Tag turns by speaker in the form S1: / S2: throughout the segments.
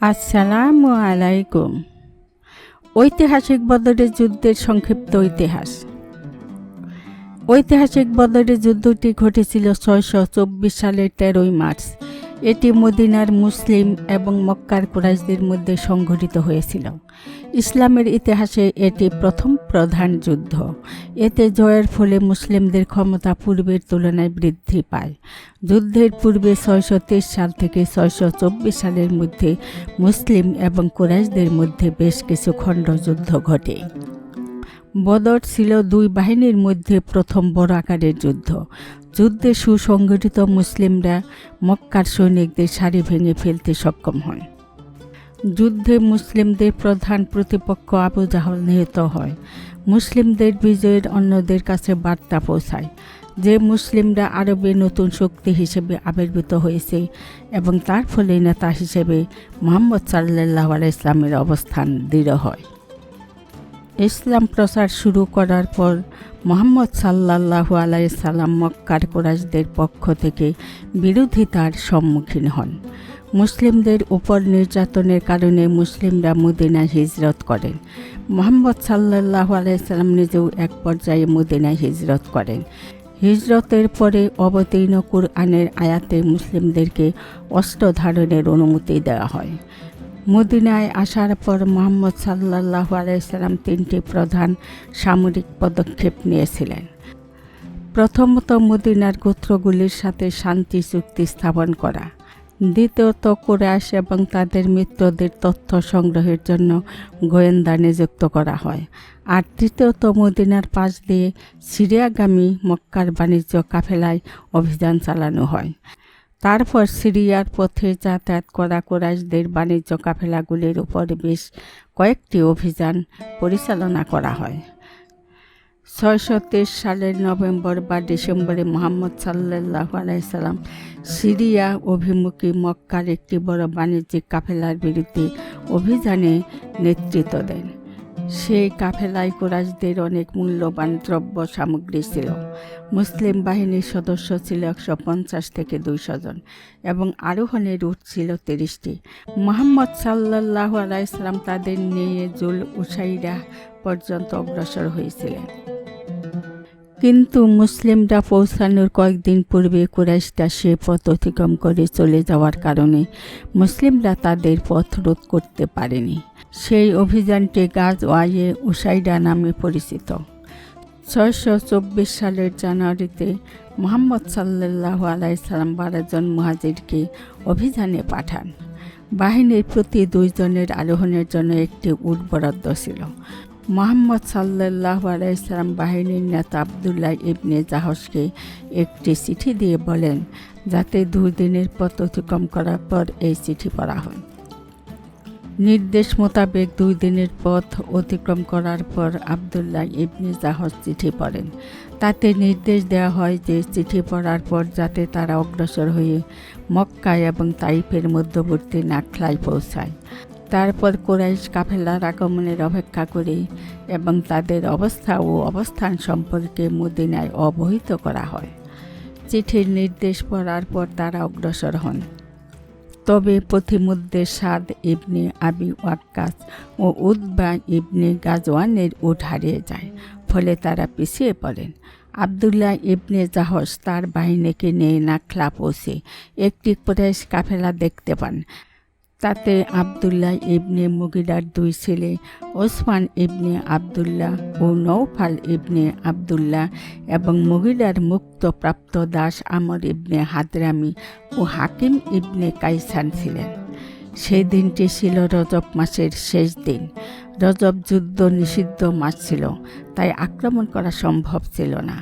S1: আসসালামু আলাইকুম। ঐতিহাসিক বদরের যুদ্ধের সংক্ষিপ্ত ইতিহাস। ঐতিহাসিক বদরের যুদ্ধটি ঘটেছিল ছয়শো চব্বিশ সালের তেরোই মার্চ। এটি মদিনার মুসলিম এবং মক্কার কুরাইশদের মধ্যে সংঘটিত হয়েছিল। ইসলামের ইতিহাসে এটি প্রথম প্রধান যুদ্ধ। এতে জয়ের ফলে মুসলিমদের ক্ষমতা পূর্বের তুলনায় বৃদ্ধি পায়। যুদ্ধের পূর্বে ছয়শো তেইশ সাল থেকে ছয়শো চব্বিশ সালের মধ্যে মুসলিম এবং কুরাইশদের মধ্যে বেশ কিছু খণ্ড যুদ্ধ ঘটে। বদর ছিল দুই বাহিনীর মধ্যে প্রথম বড় আকারের যুদ্ধ। যুদ্ধে সুসংগঠিত মুসলিমরা মক্কার সৈনিকদের সারি ভেঙে ফেলতে সক্ষম হন যুদ্ধে মুসলিমদের প্রধান প্রতিপক্ষ আবু জাহল নিহত হয়। মুসলিমদের বিজয়ের অন্যদের কাছে বার্তা পৌঁছায় যে মুসলিমরা আরবে নতুন শক্তি হিসেবে আবির্ভূত হয়েছে এবং তার ফলে নেতা হিসেবে মোহাম্মদ সাল্লাহ ইসলামের অবস্থান দৃঢ় হয়। ইসলাম প্রচার শুরু করার পর মোহাম্মদ সাল্লাহু আলাইসাল্লাম মক্কার কোরাইশদের পক্ষ থেকে বিরোধিতার সম্মুখীন হন। মুসলিমদের উপর নির্যাতনের কারণে মুসলিমরা মদিনায় হিজরত করেন। মোহাম্মদ সাল্লাহু আলাইসাল্লাম নিজেও এক পর্যায়ে মদিনায় হিজরত করেন। হিজরতের পরে অবতীর্ণ কুরআনের আয়াতে মুসলিমদেরকে অস্ত্র ধারণের অনুমতি দেওয়া হয়। মদিনায় আসার পর মোহাম্মদ সাল্লাহ আলাইসাল্লাম তিনটি প্রধান সামরিক পদক্ষেপ নিয়েছিলেন। প্রথমত মদিনার গোত্রগুলির সাথে শান্তি চুক্তি স্থাপন করা। দ্বিতীয়ত কুরাইশ এবং তাদের মিত্রদের তথ্য সংগ্রহের জন্য গোয়েন্দা নিযুক্ত করা হয়। আর তৃতীয়ত মদিনার পাশ দিয়ে সিরিয়াগামী মক্কার বাণিজ্য কাফেলায় অভিযান চালানো হয়। তারপর সিরিয়ার পথে যাতায়াত করা কোরাইশদের বাণিজ্য কাফেলাগুলির উপর বেশ কয়েকটি অভিযান পরিচালনা করা হয়। ছয়শো তেইশ সালের নভেম্বর বা ডিসেম্বরে মোহাম্মদ সাল্লাহ আলাইসাল্লাম সিরিয়া অভিমুখী মক্কার একটি বড় বাণিজ্যিক কাফেলার বিরুদ্ধে অভিযানে নেতৃত্ব দেন। সেই কাফেলায় কোরাইশদের অনেক মূল্যবান দ্রব্য সামগ্রী ছিল। মুসলিম বাহিনীর সদস্য ছিল একশো পঞ্চাশ থেকে দুইশো জন এবং আরোহণের রুট ছিল তিরিশটি। মোহাম্মদ সাল্লাহ আলাইসালাম তাদের নিয়ে জুল উসাইরা পর্যন্ত অগ্রসর হয়েছিলেন। কিন্তু মুসলিমরা পৌঁছানোর কয়েকদিন পূর্বে কুরাইশটা সে পথ অতিক্রম করে চলে যাওয়ার কারণে মুসলিমরা তাদের পথ রোধ করতে পারেনি। সেই অভিযানটি গাজ ওয়াইয়ে উসাইডা নামে পরিচিত। ছয়শো চব্বিশ সালের জানুয়ারিতে মোহাম্মদ সাল্লাহ আলাইসাল্লাম বারোজন মুহাজিরকে অভিযানে পাঠান। বাহিনীর প্রতি দুইজনের আরোহণের জন্য একটি উট বরাদ্দ ছিল। মোহাম্মদ সাল্লাহ আলাইসালাম বাহিনীর নেতা আবদুল্লাহ ইবনে জাহসকে একটি চিঠি দিয়ে বলেন, যাতে দুই দিনের পথ অতিক্রম করার পর এই চিঠি পড়া হয়। নির্দেশ মোতাবেক দুই দিনের পথ অতিক্রম করার পর আবদুল্লাহ ইবনে জাহজ চিঠি পড়েন। তাতে নির্দেশ দেওয়া হয় যে চিঠি পড়ার পর যাতে তারা অগ্রসর হয়ে মক্কায় এবং তাইফের মধ্যবর্তী নাখলায় পৌঁছায়। তারপর কোরাইশ কাফেলার আগমনের অপেক্ষা করে এবং তাদের অবস্থা ও অবস্থান সম্পর্কে মদিনায় অবহিত করা হয়। চিঠির নির্দেশ পড়ার পর তারা অগ্রসর হন। তবে পথিমধ্যে সাদ ইবনে আবি ওয়াক্কাস ও উদ্বা ইবনে গাজওয়ানের উঠ হারিয়ে যায়, ফলে তারা পিছিয়ে পড়েন। আবদুল্লাহ ইবনে জাহস তার বাহিনীকে নিয়ে নাখলা পৌঁছে একটি কুরাইশ কাফেলা দেখতে পান তাতে আবদুল্লাহ ইবনে মুগিরার দুই ছেলে, ওসমান ইবনে আবদুল্লাহ ও নৌফাল ইবনে আবদুল্লাহ এবং মুগিরার মুক্তপ্রাপ্ত দাস আমর ইবনে হাদরামি ও হাকিম ইবনে কাইসান ছিলেন। সেই দিনটি ছিল রজব মাসের শেষ দিন। রজব যুদ্ধ নিষিদ্ধ মাস ছিল, তাই আক্রমণ করা সম্ভব ছিল না।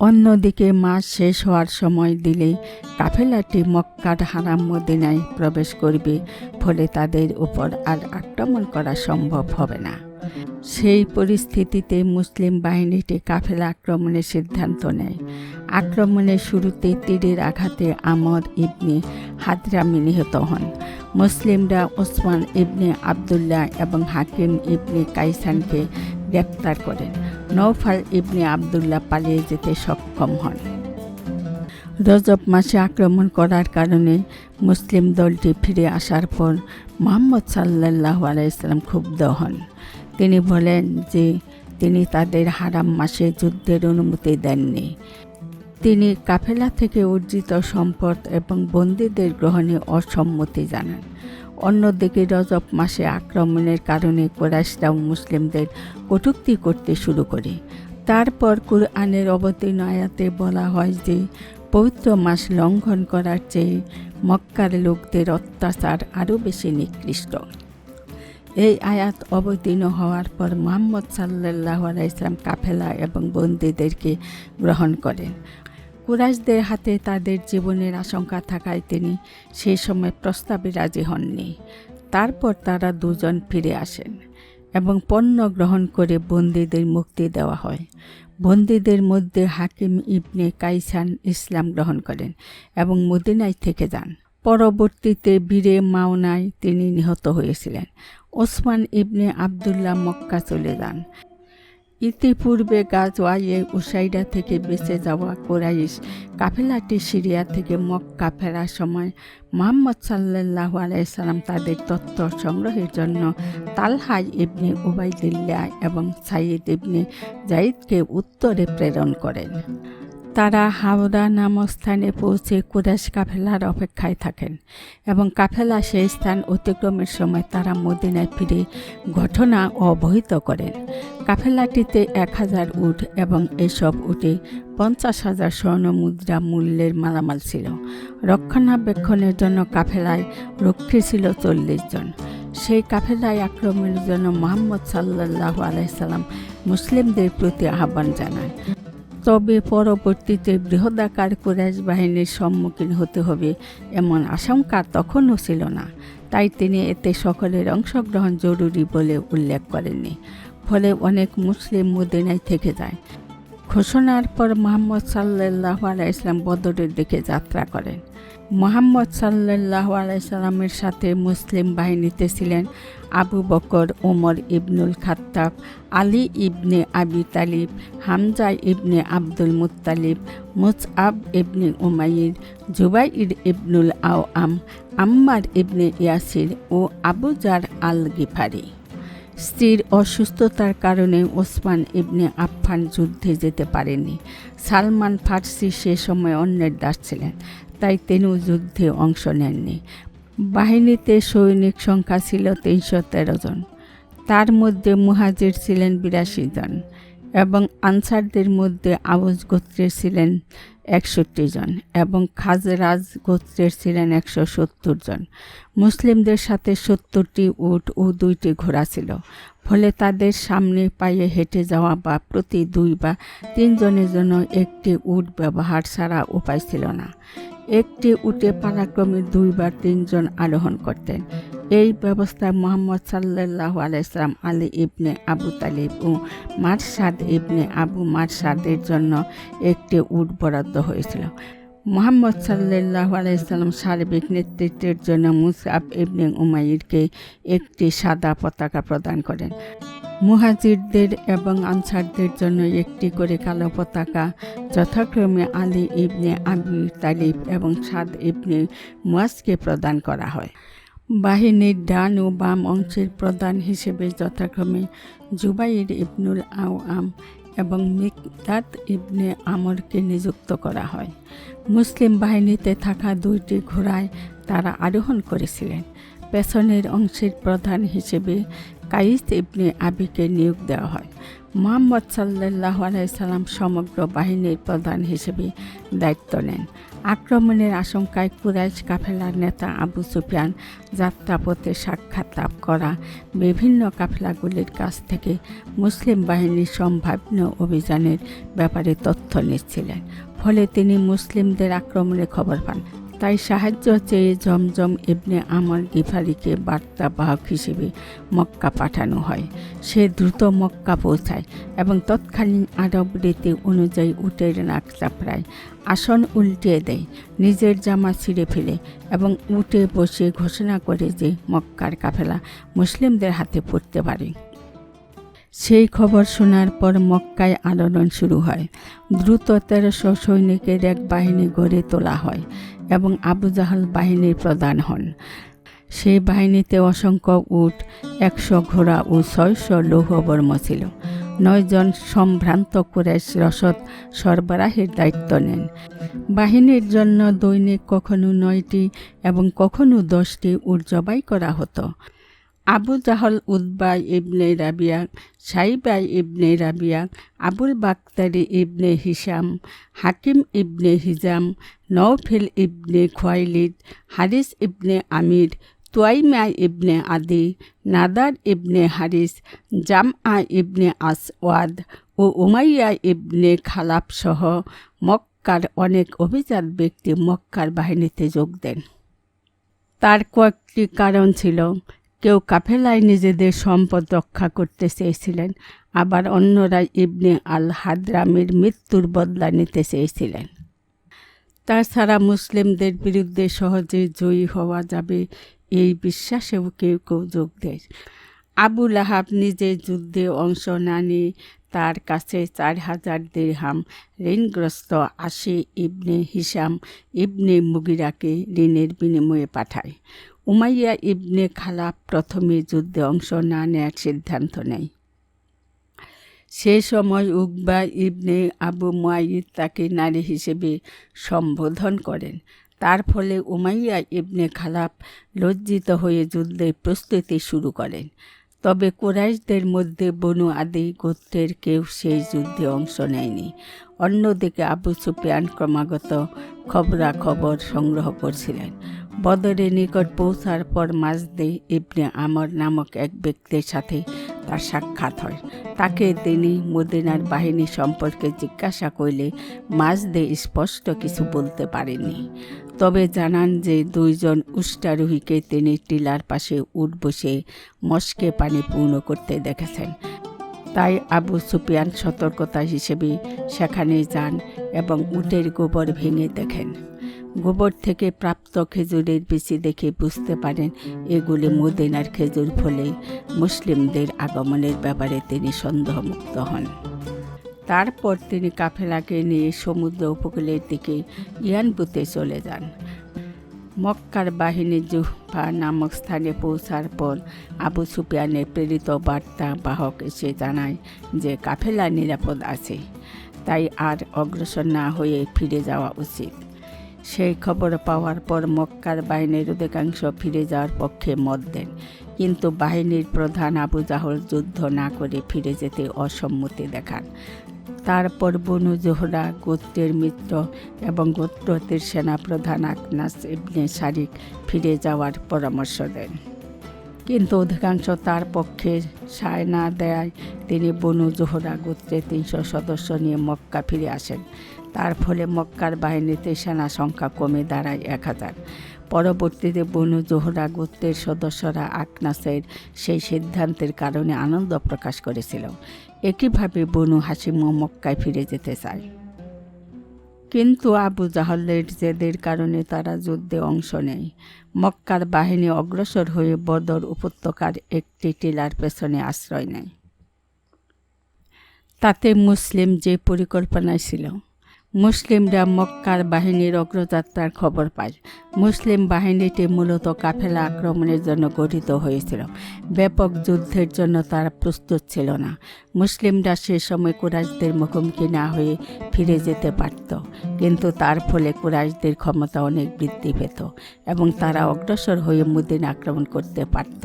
S1: অন্যদিকে মাস শেষ হওয়ার সময় দিলে কাফেলাটি মক্কার হারাম মদিনায় প্রবেশ করবে ফলে তাদের উপর আর আক্রমণ করা সম্ভব হবে না। সেই পরিস্থিতিতে মুসলিম বাহিনীটি কাফেলা আক্রমণের সিদ্ধান্ত নেয়। আক্রমণের শুরুতে তীরের আঘাতে আমর ইবনে হাদরামি নিহত হন। মুসলিমরা ওসমান ইবনে আবদুল্লাহ এবং হাকিম ইবনে কাইসানকে গ্রেপ্তার করেন। নৌফাল ইবনে আবদুল্লাহ পালিয়ে যেতে সক্ষম হন। রজব মাসে আক্রমণ করার কারণে মুসলিম দলটি ফিরে আসার পর মোহাম্মদ সাল্লাহ আলাইসাল্লাম ক্ষুব্ধ হন। তিনি বলেন যে, তিনি তাদের হারাম মাসে যুদ্ধের অনুমতি দেননি। তিনি কাফেলা থেকে অর্জিত সম্পদ এবং বন্দীদের গ্রহণে অসম্মতি জানান। অন্যদিকে রজব মাসে আক্রমণের কারণে কোরাইশরাও মুসলিমদের কটূক্তি করতে শুরু করে। তারপর কুরআনের অবতীর্ণ আয়াতে বলা হয় যে, পবিত্র মাস লঙ্ঘন করার চেয়ে মক্কার লোকদের অত্যাচার আরও বেশি নিকৃষ্ট। এই আয়াত অবতীর্ণ হওয়ার পর মোহাম্মদ সাল্লাহ আলাইসলাম কাফেলা এবং বন্দীদেরকে গ্রহণ করেন। কুরাইশদের হাতে তাদের জীবনের আশঙ্কা থাকায় তিনি সেই সময় প্রস্তাবে রাজি হননি। তারপর তারা দুজন ফিরে আসেন এবং পণ্য গ্রহণ করে বন্দীদের মুক্তি দেওয়া হয়। বন্দীদের মধ্যে হাকিম ইবনে কাইসান ইসলাম গ্রহণ করেন এবং মদিনায় থেকে যান। পরবর্তীতে বীরে মাওনায় তিনি নিহত হয়েছিলেন। ওসমান ইবনে আবদুল্লাহ মক্কা চলে যান। ইতিপূর্বে গাজওয়াইয়ে উসাইডা থেকে বেঁচে যাওয়া কোরাইশ কাফেলাটি সিরিয়া থেকে মক্কা ফেরার সময় মোহাম্মদ সাল্লাহ আলাইসাল্লাম তাদের তথ্য সংগ্রহের জন্য তালহাই ইবনে উবাইদুল্লাহ এবং সাইদ ইবনে জাইদকে উত্তরে প্রেরণ করেন। তারা হাওড়া নামক স্থানে পৌঁছে কুরাইশ কাফেলার অপেক্ষায় থাকেন এবং কাফেলা সেই স্থান অতিক্রমের সময় তারা মদিনায় ফিরে ঘটনা অবহিত করেন। কাফেলাটিতে এক হাজার উট এবং এসব উঠে পঞ্চাশ হাজার স্বর্ণ মুদ্রা মূল্যের মালামাল ছিল। রক্ষণাবেক্ষণের জন্য কাফেলায় রক্ষী ছিল চল্লিশ জন। সেই কাফেলায় আক্রমণের জন্য মোহাম্মদ সাল্লাহ আলাইসাল্লাম মুসলিমদের প্রতি আহ্বান জানায়। তবে পরবর্তীতে বৃহদাকার কুরাইশ বাহিনীর সম্মুখীন হতে হবে এমন আশঙ্কা তখনও ছিল না। তাই তিনি এতে সকলের অংশগ্রহণ জরুরি বলে উল্লেখ করেননি। ফলে অনেক মুসলিম মদিনায় থেকে যায়। ঘোষণার পর মোহাম্মদ সাল্লাহ আলাইসলাম বদরের দিকে যাত্রা করেন। মোহাম্মদ সাল্লাহ আলাইসাল্লামের সাথে মুসলিম বাহিনীতে ছিলেন আবু বকর ওমর ইবনুল Khattab, Ali ibn Abi Talib, Hamza ibn Abdul Muttalib Musab ibn Umair, Zubair ibnul Awwam Ammar ইবনে ইয়াসির ও আবুজার আল গিফারি স্ত্রীর অসুস্থতার কারণে ওসমান ইবনে আফফান যুদ্ধে যেতে পারেনি সালমান ফার্সি সে সময় অন্যের দাস ছিলেন, তাই তিনিও যুদ্ধে অংশ নেননি। বাহিনীতে সৈনিক সংখ্যা ছিল তিনশো তেরো জন। তার মধ্যে মুহাজির ছিলেন বিরাশি জন। এবং আনসারদের মধ্যে আবুজ গোত্রের ছিলেন একষট্টি জন এবং খাজরাজ গোত্রের ছিলেন একশো সত্তর জন। মুসলিমদের সাথে সত্তরটি উট ও দুইটি ঘোড়া ছিল। ফলে তাদের সামনে পায়ে হেঁটে যাওয়া বা প্রতি দুই বা তিনজনের জন্য একটি উট ব্যবহার ছাড়া উপায় ছিল না। একটি উটে পারাক্রমে দুই বা তিনজন আরোহণ করতেন। এই ব্যবস্থায় মোহাম্মদ সাল্লাহ আলাইসলাম আলী ইবনে আবু তালিব ও মারসাদ ইবনে আবু মারসাদের জন্য একটি উট বরাদ্দ হয়েছিল। মোহাম্মদ সাল্লাহ আলাইসাল্লাম সার্বিক নেতৃত্বের জন্য মুসাব ইবনে উমাইরকে একটি সাদা পতাকা প্রদান করেন। মুহাজিরদের এবং আনসারদের জন্য একটি করে কালো পতাকা, যথাক্রমে আলী ইবনে আবি তালিব এবং সাদ ইবনে মুয়াজকে প্রদান করা হয়। বাহিনীর ডান ও বাম অংশের প্রধান হিসেবে যথাক্রমে জুবাইর ইবনুল আও আম এবং মিকদাত ইবনে আমরকে নিযুক্ত করা হয়। মুসলিম বাহিনীতে থাকা দুইটি ঘোড়ায় তারা আরোহণ করেছিলেন। পেছনের অংশের প্রধান হিসেবে কাইস ইবনে আবিকে নিয়োগ দেওয়া হয়। মোহাম্মদ সাল্লাহ আলাইসাল্লাম সমগ্র বাহিনীর প্রধান হিসেবে দায়িত্ব নেন। আক্রমণের আশঙ্কায় কুরাইশ কাফেলার নেতা আবু সুফিয়ান যাত্রাপথে সাক্ষাৎ লাভ করা বিভিন্ন কাফেলাগুলির কাছ থেকে মুসলিম বাহিনীর সম্ভাব্য অভিযানের ব্যাপারে তথ্য নিচ্ছিলেন। ফলে তিনি মুসলিমদের আক্রমণের খবর পান। তাই সাহায্য চেয়ে জমজম ইবনে আমর গিফারিকে বার্তাবাহক হিসেবে মক্কা পাঠানো হয়। সে দ্রুত মক্কা পৌঁছায় এবং তৎকালীন আরব রীতি অনুযায়ী উটের নাক চাপড়ায় আসন উল্টিয়ে দেয়, নিজের জামা ছিঁড়ে ফেলে এবং উঠে বসে ঘোষণা করে যে মক্কার কাফেলা মুসলিমদের হাতে পড়তে পারে। সেই খবর শোনার পর মক্কায় আলোড়ন শুরু হয়। দ্রুত তেরোশো সৈনিকের এক বাহিনী গড়ে তোলা হয় এবং আবু জাহাল বাহিনীর প্রধান হন। সেই বাহিনীতে অসংখ্য উট, একশো ঘোড়া ও ছয়শো লৌহবর্ম ছিল। নয়জন সম্ভ্রান্ত কুরেশ রসদ সরবরাহের দায়িত্ব নেন। বাহিনীর জন্য দৈনিক কখনো নয়টি এবং কখনো দশটি উট জবাই করা হতো। আবু জাহল উদ্বা ইবনে রাবিয়া সাইবাই ইবনে রাবিয়া, আবুল বাক্তারি ইবনে হিসাম হাকিম ইবনে হিজাম নৌফিল ইবনে খোয়াইলিদ, হারিস ইবনে আমির, তুয়াইমা ইবনে আদি, নাদার ইবনে হারিস, জামআ ইবনে আসওয়াদ ও উমাইয়া ইবনে খালাপ সহ মক্কার অনেক অভিজাত ব্যক্তি মক্কার বাহিনীতে যোগ দেন। তার কয়েকটি কারণ ছিল। কেউ কাফেলায় নিজেদের সম্পদ রক্ষা করতে চেয়েছিলেন, আবার অন্যরা ইবনে আল হাদরামের মৃত্যুর বদলা নিতে চেয়েছিলেন। তাছাড়া মুসলিমদের বিরুদ্ধে সহজে জয়ী হওয়া যাবে এই বিশ্বাসেও কেউ কেউ যোগ দেয়। আবু লাহাব নিজে যুদ্ধে অংশ না নিয়ে তার কাছে চার হাজার দেড়হাম ঋণগ্রস্ত আশি ইবনে হিসাম ইবনে মুগিরাকে ঋণের বিনিময়ে পাঠায়। উমাইয়া ইবনে খালাপ প্রথমে যুদ্ধে অংশ না নেওয়ার সিদ্ধান্ত নেয়। সে সময় উকবা ইবনে আবু মুয়াইদ তাকে নারী হিসেবে সম্বোধন করেন। তার ফলে উমাইয়া ইবনে খালাপ লজ্জিত হয়ে যুদ্ধের প্রস্তুতি শুরু করেন। তবে কোরাইশদের মধ্যে বনু আদি গোত্রের কেউ সেই যুদ্ধে অংশ নেয়নি। অন্যদিকে আবু সুফিয়ান ক্রমাগত খবরাখবর সংগ্রহ করছিলেন। বদরের নিকট পৌঁছার পর মাঝদে ইবনে আমর নামক এক ব্যক্তির সাথে তার সাক্ষাৎ হয়। তাকে তিনি মদিনার বাহিনী সম্পর্কে জিজ্ঞাসা করলে মাঝদে স্পষ্ট কিছু বলতে পারেননি। তবে জানান যে দুইজন উষ্টারোহীকে তিনি টিলার পাশে উঠ বসে মস্কে পানি পূর্ণ করতে দেখেছেন। তাই আবু সুপিয়ান সতর্কতা হিসেবে সেখানে যান এবং উটের গোবর ভেঙে দেখেন। গোবর থেকে প্রাপ্ত খেজুরের বিচি দেখে বুঝতে পারেন এগুলি মদিনার খেজুর ফলে মুসলিমদের আগমনের ব্যাপারে তিনি সন্দেহমুক্ত হন। তারপর তিনি কাফেলাকে নিয়ে সমুদ্র উপকূলের দিকে ইয়ানবুতে চলে যান। মক্কার বাহিনী জুহফা নামক স্থানে পৌঁছার পর আবু সুফিয়ানের প্রেরিত বার্তা বাহক এসে জানায় যে কাফেলা নিরাপদ আছে, তাই আর অগ্রসর না হয়ে ফিরে যাওয়া উচিত। সেই খবর পাওয়ার পর মক্কার বাহিনীর অধিকাংশ ফিরে যাওয়ার পক্ষে মত দেন। কিন্তু বাহিনীর প্রধান আবু জাহল যুদ্ধ না করে ফিরে যেতে অসম্মতি দেখান। তারপর বনু জোহরা, গোত্রের মিত্র এবং গোত্রতের সেনাপ্রধান আকনাস ইবনে শারিক ফিরে যাওয়ার পরামর্শ দেন। কিন্তু অধিকাংশ তার পক্ষে সায় না দেয় তিনি বনু জোহরা গোত্রের তিনশো সদস্য নিয়ে মক্কা ফিরে আসেন। তার ফলে মক্কার বাহিনীতে সেনা সংখ্যা কমে দাঁড়ায় এক হাজার। পরবর্তীতে বনু জোহরা গোত্রের সদস্যরা আকনাসের সেই সিদ্ধান্তের কারণে আনন্দ প্রকাশ করেছিল। একইভাবে বনু হাসিমও মক্কায় ফিরে যেতে চায়। কিন্তু আবু জাহলের জেদের কারণে তারা যুদ্ধে অংশ নেয়। মক্কার বাহিনী অগ্রসর হয়ে বদর উপত্যকার একটি টিলার পেছনে আশ্রয় নেয়। তাতে মুসলিম যে পরিকল্পনায় ছিল মুসলিমরা মক্কার বাহিনীর অগ্রযাত্রার খবর পায়। মুসলিম বাহিনীটি মূলত কাফেলা আক্রমণের জন্য গঠিত হয়েছিল। ব্যাপক যুদ্ধের জন্য তারা প্রস্তুত ছিল না। মুসলিমরা সে সময় কুরাইশদের মুখোমুখি না হয়ে ফিরে যেতে পারত, কিন্তু তার ফলে কুরাইশদের ক্ষমতা অনেক বৃদ্ধি পেত এবং তারা অগ্রসর হয়ে মুদিন আক্রমণ করতে পারত।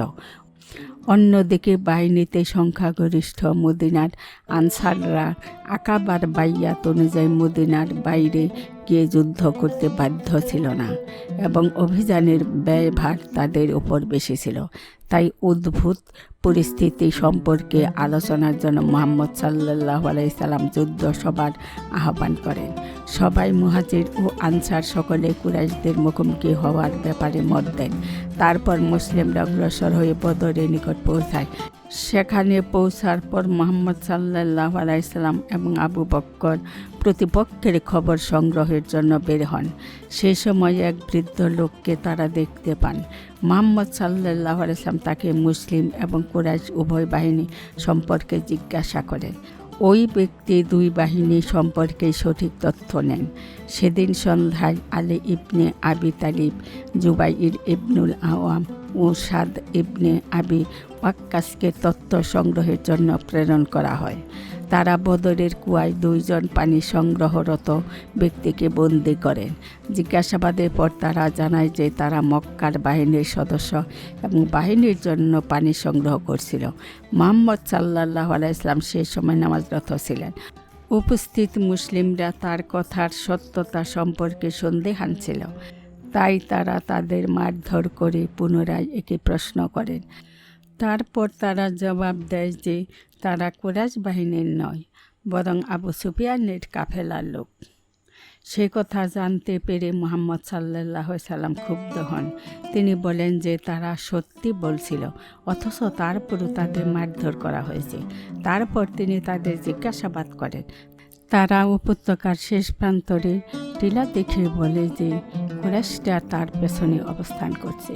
S1: অন্যদিকে বাহিনীতে সংখ্যাগরিষ্ঠ মদিনার আনসাররা আকাবার বাইয়াত অনুযায়ী মদিনার বাইরে গিয়ে যুদ্ধ করতে বাধ্য ছিল না এবং অভিযানের ব্যয়ভার তাদের উপর বেশি ছিল। তাই উদ্ভূত পরিস্থিতি সম্পর্কে আলোচনার জন্য মোহাম্মদ সাল্লাহ আলাইসাল্লাম যুদ্ধ সবার আহ্বান করেন। সবাই মুহাজির ও আনসার সকলে কুরাইশদের মুখোমুখি হওয়ার ব্যাপারে মত দেন। তারপর মুসলিমরা অগ্রসর হয়ে বদরের নিকট পৌঁছায়। সেখানে পৌঁছার পর মোহাম্মদ সাল্লাহ আলাইসাল্লাম এবং আবু বক্কর প্রতিপক্ষের খবর সংগ্রহের জন্য বের হন। সে সময় এক বৃদ্ধ লোককে তারা দেখতে পান। মোহাম্মদ সাল্লাহ আলাইসলাম তাকে মুসলিম এবং কুরাইশ উভয় বাহিনী সম্পর্কে জিজ্ঞাসা করেন। ওই ব্যক্তি দুই বাহিনী সম্পর্কে সঠিক তথ্য নেন। সেদিন সন্ধ্যায় আলী ইবনে আবি তালিব, জুবাইর ইবনুল আওয়াম ও সাদ ইবনে আবি ওয়াক্কাসকে তথ্য সংগ্রহের জন্য প্রেরণ করা হয়। তারা বদরের কুয়ায় দুইজন পানি সংগ্রহরত ব্যক্তিকে বন্দি করেন। জিজ্ঞাসাবাদের পর তারা জানায় যে তারা মক্কার বাহিনীর সদস্য এবং বাহিনীর জন্য পানি সংগ্রহ করছিল। মোহাম্মদ সাল্লাহ আলাইসলাম সে সময় নামাজরত ছিলেন। উপস্থিত মুসলিমরা তার কথার সত্যতা সম্পর্কে সন্দেহান ছিল। তাই তারা তাদের মারধর করে পুনরায় একে প্রশ্ন করেন। তারপর তারা জবাব দেয় যে তারা কুরাইশ বাহিনীর নয়, বরং আবু সুফিয়ানের কাফেলার লোক। সে কথা জানতে পেরে মোহাম্মদ সাল্লাহ সাল্লাম ক্ষুব্ধ হন। তিনি বলেন যে তারা সত্যি বলছিল, অথচ তারপরও তাদের মারধর করা হয়েছে। তারপর তিনি তাদের জিজ্ঞাসাবাদ করেন তারা উপত্যকার শেষ প্রান্তরে টিলা দেখে বলে যে কুরাইশটা তার পেছনে অবস্থান করছে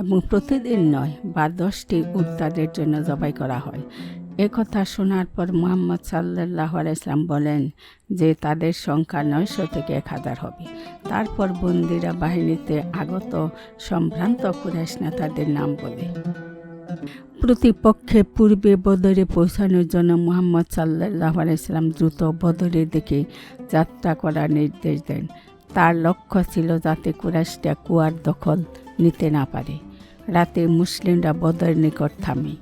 S1: এবং প্রতিদিন নয়, বা দশটি উট তাদের জন্য জবাই করা হয়। এ কথা শোনার পর মোহাম্মদ সাল্লাহ আলাইসলাম বলেন যে তাদের সংখ্যা নয়শো থেকে এক হাজার হবে। তারপর বন্দিরা বাহিনীতে আগত সম্ভ্রান্ত কুরাইশ নেতাদের নাম বলে। প্রতিপক্ষে পূর্বে বদরে পৌঁছানোর জন্য মোহাম্মদ সাল্লাহ আলাইসাল্লাম দ্রুত বদরের দিকে যাত্রা করার নির্দেশ দেন। তার লক্ষ্য ছিল যাতে কুরাইশটা কুয়ার দখল নিতে না পারে। রাতে মুসলিমরা বদর নিকট থামে।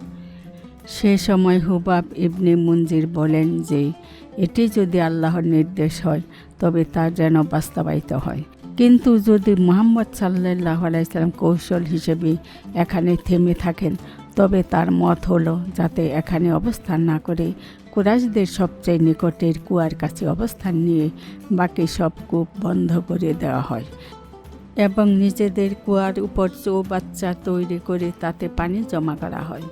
S1: সে সময় হুবাব ইবনে মঞ্জির বলেন যে, এটি যদি আল্লাহর নির্দেশ হয়, তবে তা যেন বাস্তবায়িত হয়। কিন্তু যদি মোহাম্মদ সাল্লাহ আলাইসাল্লাম কৌশল হিসেবে এখানে থেমে থাকেন, তবে তার মত হলো যাতে এখানে অবস্থান না করে কুরাইশদের সবচেয়ে নিকটের কুয়ার কাছে অবস্থান নিয়ে বাকি সব কূপ বন্ধ করে দেওয়া হয় এবং নিজেদের কুয়ার উপর চৌবাচ্চা তৈরি করে তাতে পানি জমা করা হয়।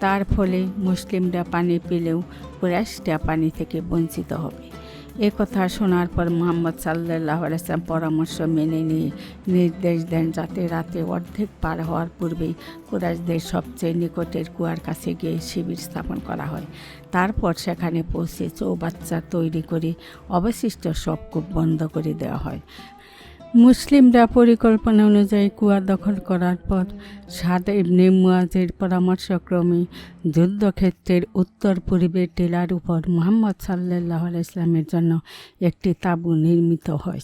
S1: তার ফলে মুসলিমরা পানি পেলেও কুরাইশরা পানি থেকে বঞ্চিত হবে। এ কথা শোনার পর মোহাম্মদ সাল্লাহ আলাইসলাম পরামর্শ মেনে নিয়ে নির্দেশ দেন যাতে রাতে অর্ধেক পার হওয়ার পূর্বেই কুরাইশদের সবচেয়ে নিকটের কুয়ার কাছে গিয়ে শিবির স্থাপন করা হয়। তারপর সেখানে পৌঁছে চৌবাচ্চা তৈরি করে অবশিষ্ট সব কূপ বন্ধ করে দেওয়া হয়। মুসলিমরা পরিকল্পনা অনুযায়ী কুয়া দখল করার পর সাদ ইবনে মুয়াজের পরামর্শক্রমে যুদ্ধক্ষেত্রের উত্তর পূর্বের টেলার উপর মোহাম্মদ সাল্লাহ ইসলামের জন্য একটি তাঁবু নির্মিত হয়।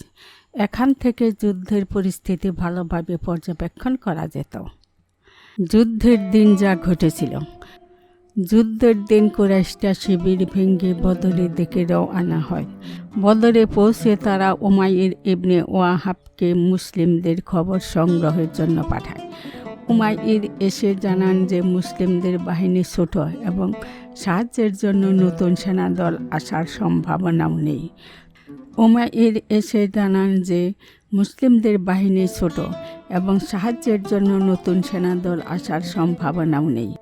S1: এখান থেকে যুদ্ধের পরিস্থিতি ভালোভাবে পর্যবেক্ষণ করা যেত। যুদ্ধের দিন যা ঘটেছিল যুদ্ধের দিন কুরাইশটা শিবির ভেঙে বদরের দিকে রওনা হয়। বদরে পৌঁছে তারা ওমাইর ইবনে ওয়াহাবকে মুসলিমদের খবর সংগ্রহের জন্য পাঠায়। উমাইর এসে জানান যে মুসলিমদের বাহিনী ছোট এবং সাহায্যের জন্য নতুন সেনা দল আসার সম্ভাবনাও নেই। উমাইর এসে জানান যে মুসলিমদের বাহিনী ছোট এবং সাহায্যের জন্য নতুন সেনাদল আসার সম্ভাবনাও নেই।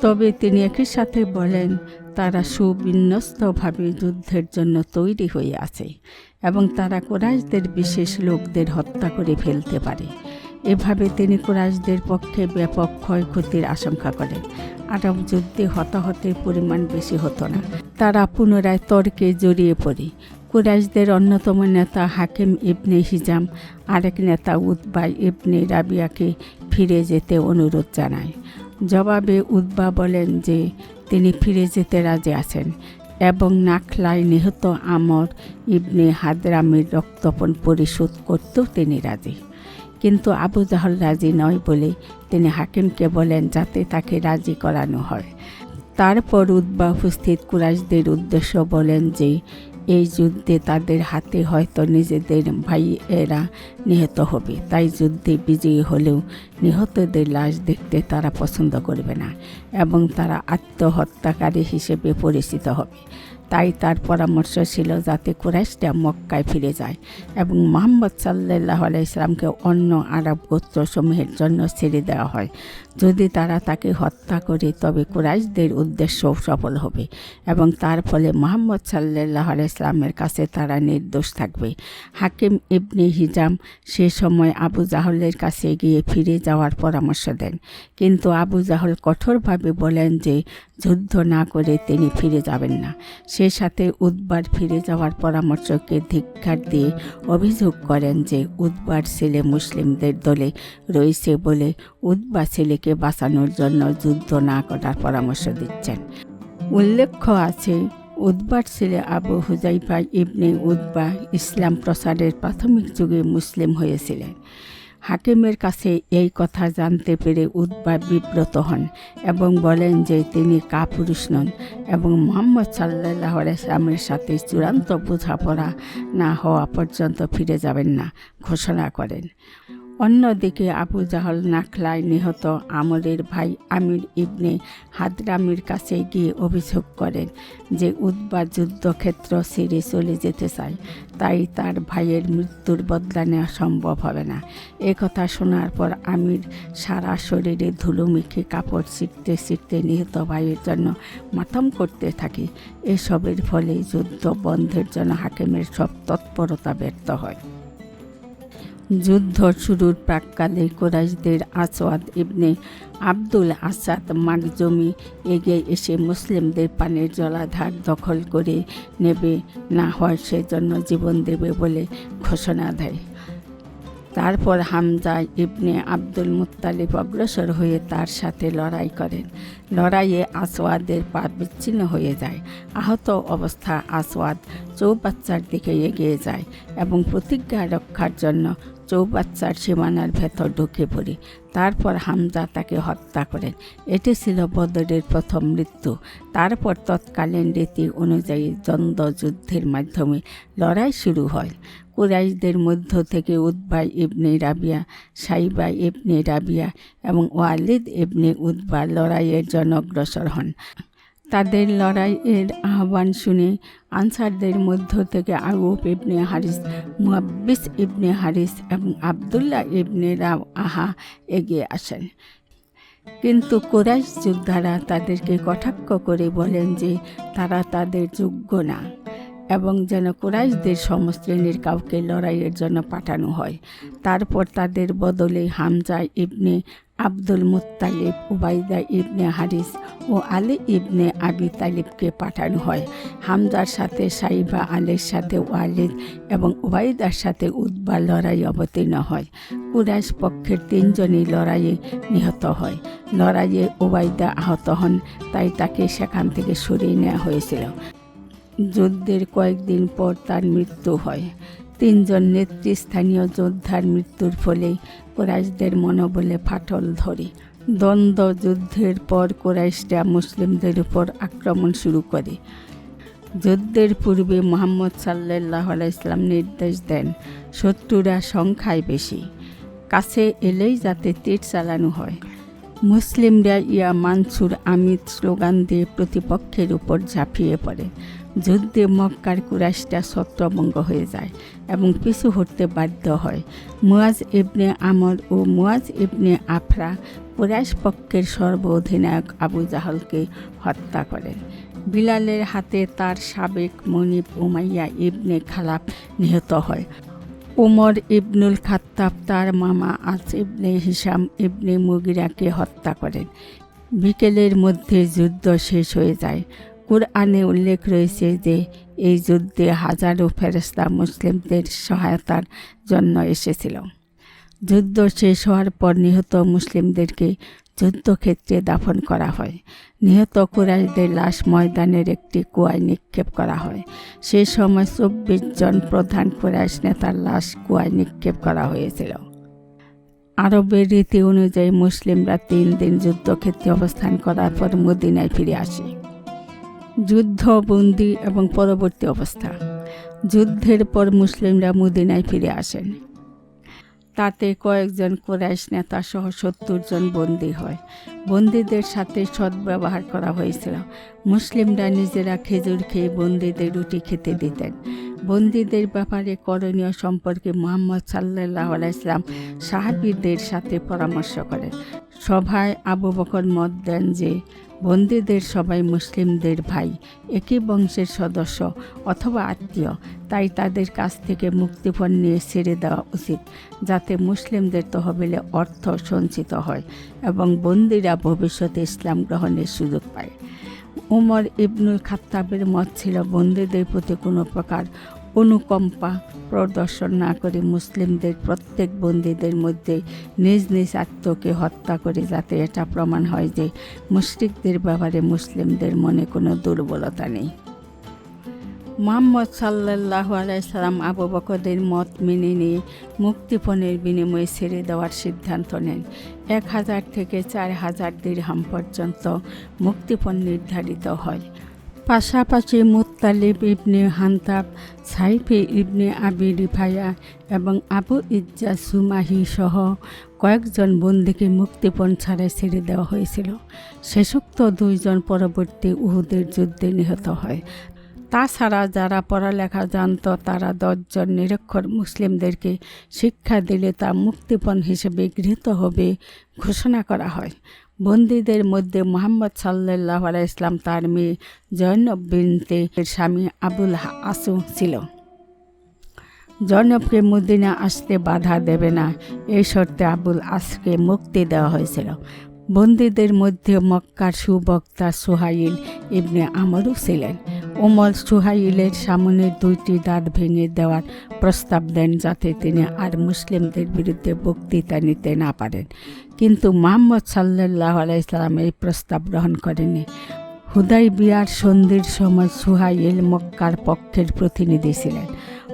S1: তবে তিনি একই সাথে বলেন, তারা সুবিন্যস্তভাবে যুদ্ধের জন্য তৈরি হয়ে আছে এবং তারা কোরাইশদের বিশেষ লোকদের হত্যা করে ফেলতে পারে। এভাবে তিনি কোরাইশদের পক্ষে ব্যাপক ক্ষয়ক্ষতির আশঙ্কা করেন। আরব যুদ্ধে হতাহতের পরিমাণ বেশি হতো না। তারা পুনরায় তর্কে জড়িয়ে পড়ে। কুরাইশদের অন্যতম নেতা হাকিম ইবনে হিজাম, আরেক নেতা উদ্বাই ইবনে রাবিয়াকে ফিরে যেতে অনুরোধ জানায়। জবাবে উদ্বা বলেন যে, তিনি ফিরে যেতে রাজি আছেন এবং নাখলায় নিহত আমর ইবনে হাদরামের রক্তপণ পরিশোধ করতেও তিনি রাজি। কিন্তু আবু জাহল রাজি নয় বলে তিনি হাকিমকে বলেন যাতে তাকে রাজি করানো হয়। তারপর উদ্বা উপস্থিত কুরাইশদের উদ্দেশ্য বলেন যে এই যুদ্ধে তাদের হাতে হয়তো নিজেদের ভাইয়েরা নিহত হবে। তাই যুদ্ধে বিজয়ী হলেও নিহতদের লাশ দেখতে তারা পছন্দ করবে না এবং তারা আত্মহত্যাকারী হিসেবে পরিচিত হবে। তাই তার পরামর্শ ছিল যাতে কুরাইশরা মক্কায় ফিরে যায় এবং মোহাম্মদ সাল্লাহ ইসলামকে অন্য আরব গোত্রসমূহের জন্য ছেড়ে দেওয়া হয়। যদি তারা তাকে হত্যা করে, তবে কুরাইশদের উদ্দেশ্য সফল হবে এবং তার ফলে মোহাম্মদ সাল্লাহ ইসলামের কাছে তারা নির্দোষ থাকবে। হাকিম ইবনে হিজাম সে সময় আবু জাহলের কাছে গিয়ে ফিরে যাওয়ার পরামর্শ দেন। কিন্তু আবু জাহল কঠোরভাবে বলেন যে, যুদ্ধ না করে তিনি ফিরে যাবেন না। সে সাথে উদ্বার ফিরে যাওয়ার পরামর্শকে ধিক্কার দিয়ে অভিযোগ করেন যে উদ্বার ছেলে মুসলিমদের দলে রয়েছে বলে উদ্বা ছেলেকে বাঁচানোর জন্য যুদ্ধ না করার পরামর্শ দিচ্ছেন। উল্লেখ্য আছে, উদ্বার ছেলে আবু হুজাইফা ইবনে উদ্বা ইসলাম প্রসারের প্রাথমিক যুগে মুসলিম হয়েছিলেন। হাকিমের কাছে এই কথা জানতে পেরে উদ্বা বিব্রত হন এবং বলেন যে তিনি কাপুরুষ নন এবং মোহাম্মদ সাল্লাহ ইসলামের সাথে চূড়ান্ত বোঝাপড়া না হওয়া পর্যন্ত ফিরে যাবেন না ঘোষণা করেন। অন্যদিকে আবু জাহল নাখলায় নিহত আমরের ভাই আমির ইবনে হাদরামির কাছে গিয়ে অভিযোগ করেন যে উদ্বা যুদ্ধক্ষেত্র ছেড়ে চলে যেতে চায়, তাই তার ভাইয়ের মৃত্যুর বদলা নেওয়া সম্ভব হবে না। কথা শোনার পর আমির সারা শরীরে ধুলোমিখে কাপড় ছিটতে ছিটতে নিহত ভাইয়ের জন্য মাথম করতে থাকে। এসবের ফলে যুদ্ধ বন্ধের জন্য হাকিমের সব তৎপরতা ব্যর্থ হয়। যুদ্ধ শুরুর প্রাককালে কোরাইশদের আসওয়াদ ইবনে আব্দুল আসাদ মাকজমি এগিয়ে এসে মুসলিমদের পানির জলাধার দখল করে নেবে, না হয় সেজন্য জীবন দেবে বলে ঘোষণা দেয়। তারপর হামজা ইবনে আব্দুল মুত্তালিব অগ্রসর হয়ে তার সাথে লড়াই করেন। লড়াইয়ে আসওয়াদের পা বিচ্ছিন্ন হয়ে যায়। আহত অবস্থা আসওয়াদ চৌবাচ্চার দিকে এগিয়ে যায় এবং প্রতিজ্ঞা রক্ষার জন্য চৌবাচ্চার সীমানার ভেতর ঢুকে পড়ে। তারপর হামজা তাকে হত্যা করেন। এটি ছিল বদরের প্রথম মৃত্যু। তারপর তৎকালীন রীতি অনুযায়ী দ্বন্দ্ব যুদ্ধের মাধ্যমে লড়াই শুরু হয়। কুরাইশদের মধ্য থেকে উদ্বাই ইবনে রাবিয়া, সাইবা ইবনে রাবিয়া এবং ওয়ালিদ ইবনে উদ্বা লড়াইয়ের জন্য অগ্রসর হন। তাদের লড়াইয়ের আহ্বান শুনে আনসারদের মধ্য থেকে আউব ইবনে হারিস মুহাব্বিস ইবনে হারিস এবং আবদুল্লাহ ইবনে রাও আহা এগিয়ে আসেন। কিন্তু কোরাইশ যোদ্ধারা তাদেরকে কটাক্ষ করে বলেন যে তারা তাদের যোগ্য না এবং যেন কোরাইশদের সমশ্রেণীর কাউকে লড়াইয়ের জন্য পাঠানো হয়। তারপর তাদের বদলে Hamza ibn Abdul Muttalib, Ubaidah ibn Harith ও আলী ইবনে আবি তালিবকে পাঠানো হয়। হামজার সাথে সাইবা আলীর সাথে ওয়ালিদ এবং উবাইদার সাথে উদ্বা লড়াই অবতীর্ণ হয়। কুরাইশ পক্ষের তিনজনই লড়াইয়ে নিহত হয়। লড়াইয়ে ওবাইদা আহত হন, তাই তাকে সেখান থেকে সরিয়ে নেওয়া হয়েছিল। যুদ্ধের কয়েকদিন পর তার মৃত্যু হয়। তিনজন নেতৃস্থানীয় যোদ্ধার মৃত্যুর ফলে কোরাইশদের মনোবলে ফাটল ধরে। দ্বন্দ্ব যুদ্ধের পর কোরাইশরা মুসলিমদের উপর আক্রমণ শুরু করে। যুদ্ধের পূর্বে মোহাম্মদ সাল্লাহ ইসলাম নির্দেশ দেন, শত্রুরা সংখ্যায় বেশি, কাছে এলেই যাতে তীর চালানো হয়। মুসলিমরা ইয়া মানসুর আমিদ স্লোগান দিয়ে প্রতিপক্ষের উপর ঝাঁপিয়ে পড়ে। যুদ্ধে মক্কার কুরাইশটা ছত্রভঙ্গ হয়ে যায় এবং পিছু হটতে বাধ্য হয়। মুয়াজ ইবনে আমর ও মুয়াজ ইবনে আফরা কুরাইশ পক্ষের সর্ব অধিনায়ক আবু জাহলকে হত্যা করেন। বিলালের হাতে তার সাবেক মনিব উমাইয়া ইবনে খালাফ নিহত হয়। উমর ইবনুল খাত্তাব তার মামা আস ইবনে হিসাম ইবনে মুগিরাকে হত্যা করেন। বিকেলের মধ্যে যুদ্ধ শেষ হয়ে যায়। কুরআনে উল্লেখ রয়েছে যে, এই যুদ্ধে হাজারো ফেরস্তা মুসলিমদের সহায়তার জন্য এসেছিল। যুদ্ধ শেষ হওয়ার পর নিহত মুসলিমদেরকে যুদ্ধক্ষেত্রে দাফন করা হয়। নিহত কুরাইশদের লাশ ময়দানের একটি কুয়ায় নিক্ষেপ করা হয়। সে সময় চব্বিশ জন প্রধান কুরাইশ নেতার লাশ কুয়ায় নিক্ষেপ করা হয়েছিল। আরবের রীতি অনুযায়ী মুসলিমরা তিন দিন যুদ্ধক্ষেত্রে অবস্থান করার পর মদিনায় ফিরে আসে। যুদ্ধবন্দি এবং পরবর্তী অবস্থা। যুদ্ধের পর মুসলিমরা মদিনায় ফিরে আসেন। তাতে কয়েকজন কোরাইশ নেতা সহ সত্তর জন বন্দী হয়। বন্দীদের সাথে সদ্ব্যবহার করা হয়েছিল। মুসলিমরা নিজেরা খেজুর খেয়ে বন্দীদের রুটি খেতে দিতেন। বন্দীদের ব্যাপারে করণীয় সম্পর্কে মোহাম্মদ সাল্লাহ ইসলাম সাহাবিদের সাথে পরামর্শ করেন। সভায় আবু বকর মত দেন যে বন্দীদের সবাই মুসলিমদের ভাই, একই বংশের সদস্য অথবা আত্মীয়। তাই তাদের কাছ থেকে মুক্তিপণ নিয়ে ছেড়ে দেওয়া উচিত, যাতে মুসলিমদের তহবিলে অর্থ সঞ্চিত হয় এবং বন্দীরা ভবিষ্যতে ইসলাম গ্রহণের সুযোগ পায়। উমর ইবনুল খাত্তাবের মত ছিল বন্দীদের প্রতি কোনো প্রকার অনুকম্পা প্রদর্শন না করে মুসলিমদের প্রত্যেক বন্দীদের মধ্যে নিজ নিজ আত্মকে হত্যা করে, যাতে এটা প্রমাণ হয় যে মুশরিকদের ব্যাপারে মুসলিমদের মনে কোনো দুর্বলতা নেই। মোহাম্মদ সাল্লাহ আলাইসাল্লাম আবু বকরের মত মেনে নিয়ে মুক্তিপণের বিনিময়ে ছেড়ে দেওয়ার সিদ্ধান্ত নেন। এক হাজার থেকে চার হাজার দিরহাম পর্যন্ত মুক্তিপণ নির্ধারিত হয়। পাশাপাশি মুত্তালিব ইবনে হান্তাব, সাইফে ইবনে আবি রিফায়া এবং আবু ইজ্জা সুমাহি সহ কয়েকজন বন্দীকে মুক্তিপণ ছাড়াই ছেড়ে দেওয়া হয়েছিল। শেষোক্ত দুইজন পরবর্তী উহুদের যুদ্ধে নিহত হয়। তাছাড়া যারা পড়ালেখা জানত, তারা দশজন নিরক্ষর মুসলিমদেরকে শিক্ষা দিলে তা মুক্তিপণ হিসেবে গৃহীত হবে ঘোষণা করা হয়। বন্দীদের মধ্যে মোহাম্মদ সাল্লাহ আলাই ইসলাম তার মেয়ে জৈনব বিনতে স্বামী আবুল আসু ছিল। জৈনবকে মদিনা আসতে বাধা দেবে না। এই শর্তে আবুল আসকে মুক্তি দেওয়া হয়েছিল। বন্দীদের মধ্যে মক্কার সুবক্তা সোহাইল ইবনে আমরও ছিলেন। ওমর সুহাইলের সামনের দুইটি দাঁত ভেঙে দেওয়ার প্রস্তাব দেন যাতে তিনি আর মুসলিমদের বিরুদ্ধে বক্তৃতা নিতে না পারেন। কিন্তু মোহাম্মদ সাল্লাহ আলাইসাল্লাম এই প্রস্তাব গ্রহণ করেনি হুদাই বিয়ার সন্ধির সময় সুহাইল মক্কার পক্ষের প্রতিনিধি ছিলেন।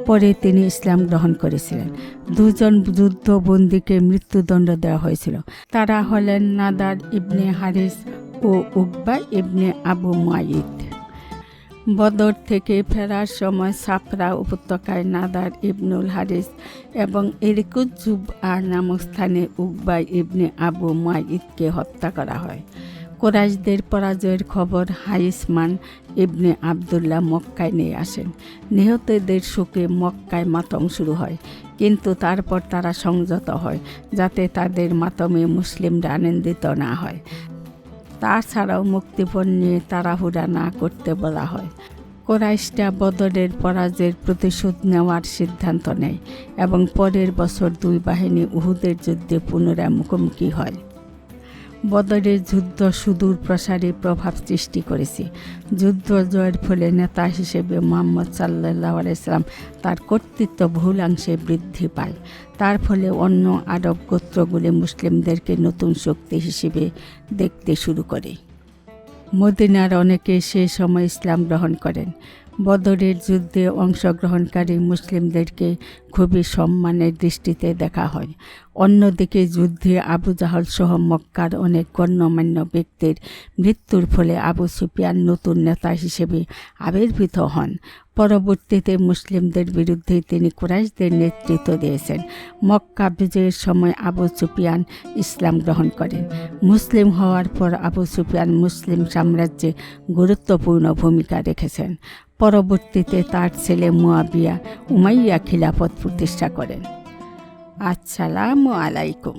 S1: পরে তিনি ইসলাম গ্রহণ করেছিলেন। দুজন যুদ্ধবন্দীকে মৃত্যুদণ্ড দেওয়া হয়েছিল। তারা হলেন নাদার ইবনে হারিস ও Uqba ibn Abu Muait Badr থেকে ফেরার সময় সাফরা উপত্যকায় নাদার ইবনুল হারিস এবং এরিকুজুব আর নামক স্থানে উকবাই ইবনে আবু মাইদকে হত্যা করা হয়। কোরাইশদের পরাজয়ের খবর হাইসমান ইবনে আবদুল্লাহ মক্কায় নিয়ে আসেন নিহতদের শোকে মক্কায় মাতম শুরু হয়, কিন্তু তারপর তারা সংযত হয়, যাতে তাদের মাতমে মুসলিমরা আনন্দিত না হয়। তাছাড়াও মুক্তিপণ নিয়ে তাড়াহুড়া না করতে বলা হয়। কোরাইশটা বদরের পরাজয়ের প্রতিশোধ নেওয়ার সিদ্ধান্ত নেয় এবং পরের বছর দুই বাহিনী উহুদের যুদ্ধে পুনরায় মুখোমুখি হয়। বদরের যুদ্ধ সুদূর প্রসারে প্রভাব সৃষ্টি করেছে। যুদ্ধ জয়ের ফলে নেতা হিসেবে মোহাম্মদ সাল্লাহ আলাইসালাম তার কর্তৃত্ব বহুলাংশে বৃদ্ধি পায়। তার ফলে অন্য আরব গোত্রগুলি মুসলিমদেরকে নতুন শক্তি হিসেবে দেখতে শুরু করে। মদিনার অনেকে সে সময় ইসলাম গ্রহণ করেন। বদরের যুদ্ধে অংশগ্রহণকারী মুসলিমদেরকে খুবই সম্মানের দৃষ্টিতে দেখা হয়। অন্যদিকে যুদ্ধে আবু জাহল সহ মক্কার অনেক গণ্যমান্য ব্যক্তির মৃত্যুর ফলে আবু সুফিয়ান নতুন নেতা হিসেবে আবির্ভূত হন। পরবর্তীতে মুসলিমদের বিরুদ্ধে তিনি কুরাইশদের নেতৃত্ব দিয়েছেন। মক্কা বিজয়ের সময় আবু সুফিয়ান ইসলাম গ্রহণ করেন। মুসলিম হওয়ার পর আবু সুফিয়ান মুসলিম সাম্রাজ্যে গুরুত্বপূর্ণ ভূমিকা রেখেছেন। পরবর্তীতে তার ছেলে মুয়াবিয়া উমাইয়া খিলাফত প্রতিষ্ঠা করেন। আসসালামু আলাইকুম।